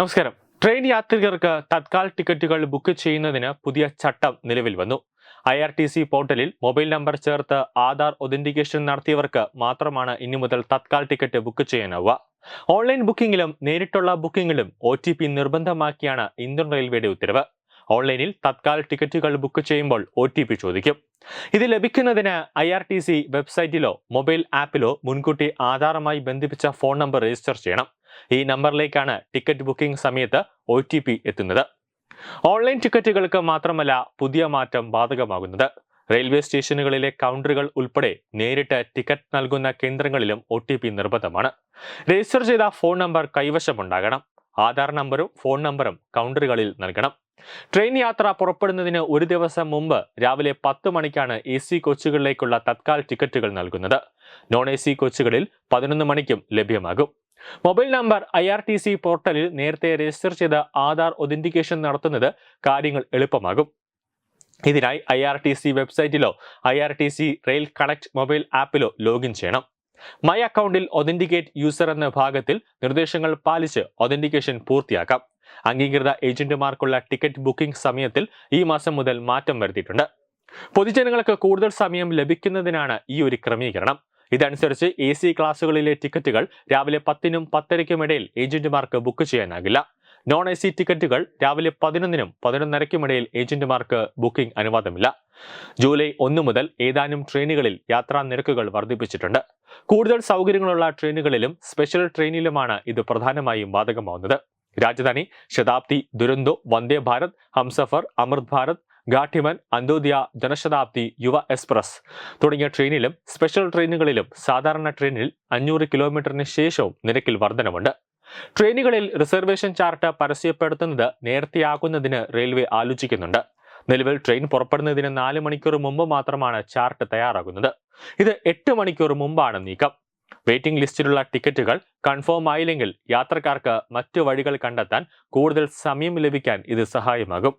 നമസ്കാരം. ട്രെയിൻ യാത്രികർക്ക് തത്കാൽ ടിക്കറ്റുകൾ ബുക്ക് ചെയ്യുന്നതിന് പുതിയ ചട്ടം നിലവിൽ വന്നു. ഐ ആർ ടി സി പോർട്ടലിൽ മൊബൈൽ നമ്പർ ചേർത്ത് ആധാർ ഒതന്റിക്കേഷൻ നടത്തിയവർക്ക് മാത്രമാണ് ഇനി മുതൽ തത്കാൽ ടിക്കറ്റ് ബുക്ക് ചെയ്യാനാവുക. ഓൺലൈൻ ബുക്കിംഗിലും നേരിട്ടുള്ള ബുക്കിംഗിലും ഒ നിർബന്ധമാക്കിയാണ് ഇന്ത്യൻ റെയിൽവേയുടെ ഉത്തരവ്. ഓൺലൈനിൽ തത്കാൽ ടിക്കറ്റുകൾ ബുക്ക് ചെയ്യുമ്പോൾ ഒ ചോദിക്കും. ഇത് ലഭിക്കുന്നതിന് ഐ ആർ ടി സി വെബ്സൈറ്റിലോ മൊബൈൽ ആപ്പിലോ മുൻകൂട്ടി ആധാറുമായി ബന്ധിപ്പിച്ച ഫോൺ നമ്പർ രജിസ്റ്റർ ചെയ്യണം. ഈ നമ്പറിലേക്കാണ് ടിക്കറ്റ് ബുക്കിംഗ് സമയത്ത് ഒ എത്തുന്നത്. ഓൺലൈൻ ടിക്കറ്റുകൾക്ക് മാത്രമല്ല പുതിയ മാറ്റം ബാധകമാകുന്നത്. റെയിൽവേ സ്റ്റേഷനുകളിലെ കൗണ്ടറുകൾ ഉൾപ്പെടെ നേരിട്ട് ടിക്കറ്റ് നൽകുന്ന കേന്ദ്രങ്ങളിലും ഒ നിർബന്ധമാണ്. രജിസ്റ്റർ ചെയ്ത ഫോൺ നമ്പർ കൈവശമുണ്ടാകണം. ആധാർ നമ്പറും ഫോൺ നമ്പറും കൗണ്ടറുകളിൽ നൽകണം. ട്രെയിൻ യാത്ര പുറപ്പെടുന്നതിന് ഒരു ദിവസം മുമ്പ് രാവിലെ പത്ത് മണിക്കാണ് എ സി കോച്ചുകളിലേക്കുള്ള തത്കാൽ ടിക്കറ്റുകൾ നൽകുന്നത്. നോൺ എ സി കോച്ചുകളിൽ പതിനൊന്ന് മണിക്കും ലഭ്യമാകും. Mobile number I R T C പോർട്ടലിൽ നേരത്തെ രജിസ്റ്റർ ചെയ്ത ആധാർ ഒതന്റിക്കേഷൻ നടത്തുന്നത് കാര്യങ്ങൾ എളുപ്പമാകും. ഇതിനായി I R T C വെബ്സൈറ്റിലോ I R T C rail connect mobile ആപ്പിലോ login ചെയ്യണം. മൈ അക്കൗണ്ടിൽ ഒതന്റിക്കേറ്റ് യൂസർ എന്ന ഭാഗത്തിൽ നിർദ്ദേശങ്ങൾ പാലിച്ച് ഒതന്റിക്കേഷൻ പൂർത്തിയാക്കാം. അംഗീകൃത ഏജന്റുമാർക്കുള്ള ടിക്കറ്റ് ബുക്കിംഗ് സമയത്തിൽ ഈ മാസം മുതൽ മാറ്റം വരുത്തിയിട്ടുണ്ട്. പൊതുജനങ്ങൾക്ക് കൂടുതൽ സമയം ലഭിക്കുന്നതിനാണ് ഈ ഒരു ക്രമീകരണം. ഇതനുസരിച്ച് എ സി ക്ലാസുകളിലെ ടിക്കറ്റുകൾ രാവിലെ പത്തിനും പത്തരയ്ക്കും ഇടയിൽ ഏജന്റുമാർക്ക് ബുക്ക് ചെയ്യാനാകില്ല. നോൺ എ സി ടിക്കറ്റുകൾ രാവിലെ പതിനൊന്നിനും പതിനൊന്നരയ്ക്കും ഇടയിൽ ഏജന്റുമാർക്ക് ബുക്കിംഗ് അനുവാദമില്ല. ജൂലൈ ഒന്ന് മുതൽ ഏതാനും ട്രെയിനുകളിൽ യാത്രാ നിരക്കുകൾ വർദ്ധിപ്പിച്ചിട്ടുണ്ട്. കൂടുതൽ സൗകര്യങ്ങളുള്ള ട്രെയിനുകളിലും സ്പെഷ്യൽ ട്രെയിനിലുമാണ് ഇത് പ്രധാനമായും ബാധകമാവുന്നത്. രാജധാനി ശതാബ്ദി ദുരന്തോ വന്ദേ ഭാരത് ഹംസഫർ അമൃത് ഭാരത് ഗാഠിമൻ അന്തോദ്യ ജനശതാബ്ദി യുവ എക്സ്പ്രസ് തുടങ്ങിയ ട്രെയിനിലും സ്പെഷ്യൽ ട്രെയിനുകളിലും സാധാരണ ട്രെയിനിൽ അഞ്ഞൂറ് കിലോമീറ്ററിന് ശേഷവും നിരക്കിൽ വർധനമുണ്ട് ട്രെയിനുകളിൽ റിസർവേഷൻ ചാർട്ട് പരസ്യപ്പെടുത്തുന്നത് നേരത്തെയാക്കുന്നതിന് റെയിൽവേ ആലോചിക്കുന്നുണ്ട്. നിലവിൽ ട്രെയിൻ പുറപ്പെടുന്നതിന് നാല് മണിക്കൂർ മുമ്പ് മാത്രമാണ് ചാർട്ട് തയ്യാറാകുന്നത്. ഇത് എട്ട് മണിക്കൂർ മുമ്പാണ് നീക്കം. വെയിറ്റിംഗ് ലിസ്റ്റിലുള്ള ടിക്കറ്റുകൾ കൺഫേം ആയില്ലെങ്കിൽ യാത്രക്കാർക്ക് മറ്റു വഴികൾ കണ്ടെത്താൻ കൂടുതൽ സമയം ലഭിക്കാൻ ഇത് സഹായമാകും.